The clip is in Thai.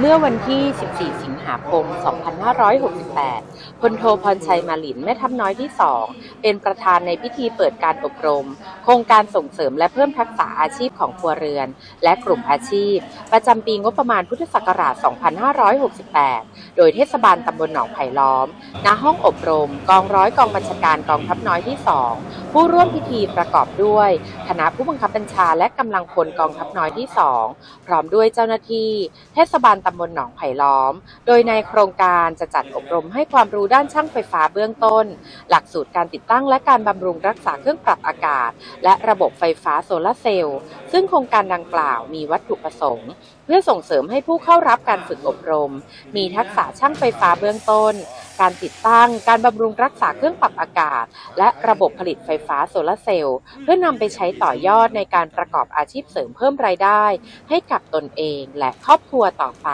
เมื่อวันที่ 14 สิงหาคม 2568 พลโทพรชัยมาลินแม่ทัพน้อยที่ 2 เป็นประธานในพิธีเปิดการอบรม โครงการส่งเสริมและเพิ่มทักษะอาชีพของครัวเรือน และกลุ่มอาชีพ ประจำปีงบประมาณพุทธศักราช 2568 โดยเทศบาลตำบลหนองไผ่ล้อม ณ ห้องอบรม กองร้อยกองบัญชาการกองทัพน้อยที่ 2 ผู้ร่วมพิธีประกอบด้วยคณะผู้บังคับบัญชาและกำลังพลกองทัพน้อยที่ 2 พร้อมด้วยเจ้าหน้าที่ เทศบาลตำบลหนองไผ่ล้อม โดยในโครงการจะจัดอบรมให้ความรู้ด้านช่างไฟฟ้าเบื้องต้น หลักสูตรการติดตั้งและการบำรุงรักษาเครื่องปรับอากาศ และระบบไฟฟ้าโซลาเซลล์ ซึ่งโครงการดังกล่าวมีวัตถุประสงค์ เพื่อส่งเสริมให้ผู้เข้ารับการฝึกอบรม มีทักษะช่างไฟฟ้าเบื้องต้น การติดตั้ง การบำรุงรักษาเครื่องปรับอากาศ และระบบผลิตไฟฟ้าโซลาเซลล์ เพื่อนำไปใช้ต่อยอดในการประกอบอาชีพเสริมเพิ่มรายได้ ให้กับตนเองและครอบครัวต่อไป